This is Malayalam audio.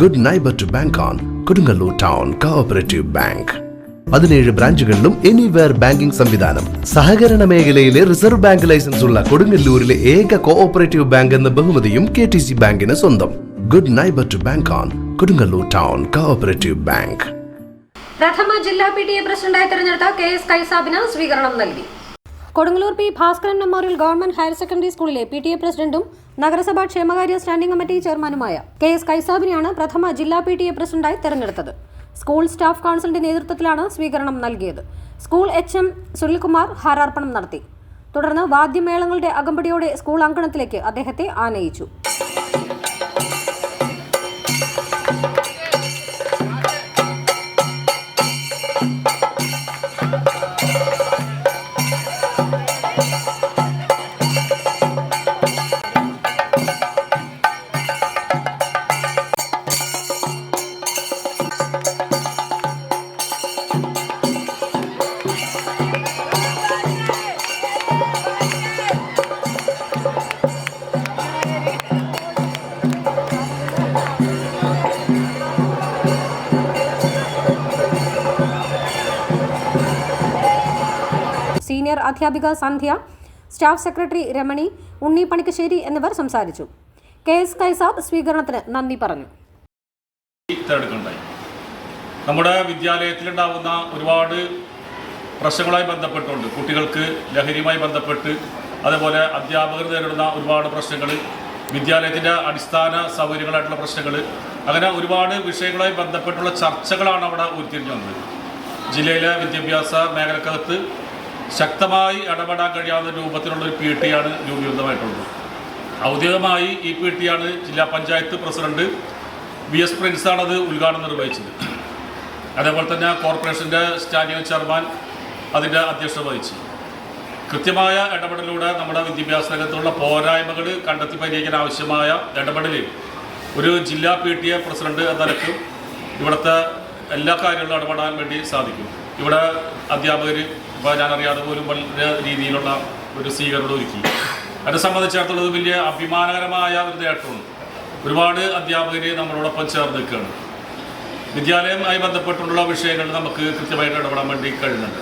Good neighbour to bank on Kodungallur town cooperative bank പതിനേഴ് ബ്രാഞ്ചുകളിലും എനിവെയർ ബാങ്കിംഗ് സംവിധാനം. സഹകരണ മേഖലയിലെ റിസർവ് ബാങ്ക് ലൈസൻസ് ഉള്ള കൊടുങ്ങല്ലൂരിലെ ഏക കോഓപ്പറേറ്റീവ് ബാങ്ക് എന്ന ബഹുമതിയും കെ ടി സി ബാങ്കിന് സ്വന്തം. Good neighbour to bank on Kodungallur town cooperative bank പ്രഥമ ജില്ലാ പി ടി എ പ്രസിഡന്റായി തെരഞ്ഞെടുത്ത കെ എസ് കൈസാബിന് സ്വീകരണം നൽകി. Kodungallur P Bhaskaran memorial government higher secondary സ്കൂളിലെ പി ടി എ പ്രസിഡന്റും നഗരസഭാ ക്ഷേമകാര്യ സ്റ്റാൻഡിംഗ് കമ്മിറ്റി ചെയർമാനുമായ കെ എസ് കൈസാബിനെയാണ് പ്രഥമ ജില്ലാ പി ടി എ പ്രസിഡന്റായി തെരഞ്ഞെടുത്തത്. സ്കൂൾ സ്റ്റാഫ് കൗൺസിലിന്റെ നേതൃത്വത്തിലാണ് സ്വീകരണം നൽകിയത്. സ്കൂൾ എച്ച് എം സുനിൽകുമാർ ഹാരാർപ്പണം നടത്തി. തുടർന്ന് വാദ്യമേളങ്ങളുടെ അകമ്പടിയോടെ സ്കൂൾ അങ്കണത്തിലേക്ക് അദ്ദേഹത്തെ ആനയിച്ചു. അധ്യാപിക സന്ധ്യ സ്റ്റാഫ് സെക്രട്ടറി രമണി ഉണ്ണി പണിക്കശ്ശേരി എന്നിവർ സംസാരിച്ചു. കെ എസ് കൈസാബ് സ്വീകരണത്തിന് നന്ദി പറഞ്ഞു. നമ്മുടെ വിദ്യാലയത്തിലുണ്ടാകുന്ന ഒരുപാട് പ്രശ്നങ്ങളുമായി ബന്ധപ്പെട്ടുകൊണ്ട് കുട്ടികൾക്ക് ലഹരിയുമായി ബന്ധപ്പെട്ട് അതേപോലെ അധ്യാപകർ നേരിടുന്ന ഒരുപാട് പ്രശ്നങ്ങൾ വിദ്യാലയത്തിന്റെ അടിസ്ഥാന സൗകര്യങ്ങളായിട്ടുള്ള പ്രശ്നങ്ങൾ അങ്ങനെ ഒരുപാട് വിഷയങ്ങളുമായി ബന്ധപ്പെട്ടുള്ള ചർച്ചകളാണ് അവിടെ ഉരുത്തിരിഞ്ഞു വന്നത്. ജില്ലയിലെ വിദ്യാഭ്യാസ മേഖലക്കകത്ത് ശക്തമായി ഇടപെടാൻ കഴിയാവുന്ന രൂപത്തിലുള്ള ഒരു പി ടി ആണ് രൂപീകൃതമായിട്ടുള്ളത്. ഔദ്യോഗികമായി ഈ പി ടി ആണ് ജില്ലാ പഞ്ചായത്ത് പ്രസിഡന്റ് വി എസ് പ്രിൻസാണ് അത് ഉദ്ഘാടനം നിർവഹിച്ചത്. അതേപോലെ തന്നെ കോർപ്പറേഷന്റെ സ്റ്റാൻഡിംഗ് ചെയർമാൻ അതിന്റെ അധ്യക്ഷത വഹിച്ചു. കൃത്യമായ ഇടപെടലിലൂടെ നമ്മുടെ വിദ്യാഭ്യാസ രംഗത്തുള്ള പോരായ്മകൾ കണ്ടെത്തി പരിഹരിക്കാൻ ആവശ്യമായ ഇടപെടൽ ഒരു ജില്ലാ പി ടി എ പ്രസിഡന്റ് എന്ന ഇവിടുത്തെ എല്ലാ കാര്യങ്ങളും ഇടപെടാൻ വേണ്ടി സാധിക്കും. ഇവിടെ അധ്യാപകർ ഇപ്പോൾ ഞാനറിയാതെ പോലും വളരെ രീതിയിലുള്ള ഒരു സ്വീകരണം ഒരുക്കി. അതിനെ സംബന്ധിച്ചിടത്തോളം വലിയ അഭിമാനകരമായ ഒരു നേട്ടമാണ്. ഒരുപാട് അധ്യാപകർ നമ്മളോടൊപ്പം ചേർന്ന് നിൽക്കുകയാണ്. വിദ്യാലയവുമായി ബന്ധപ്പെട്ടുള്ള വിഷയങ്ങൾ നമുക്ക് കൃത്യമായിട്ട് ഇടപെടാൻ വേണ്ടി കഴിയുന്നുണ്ട്.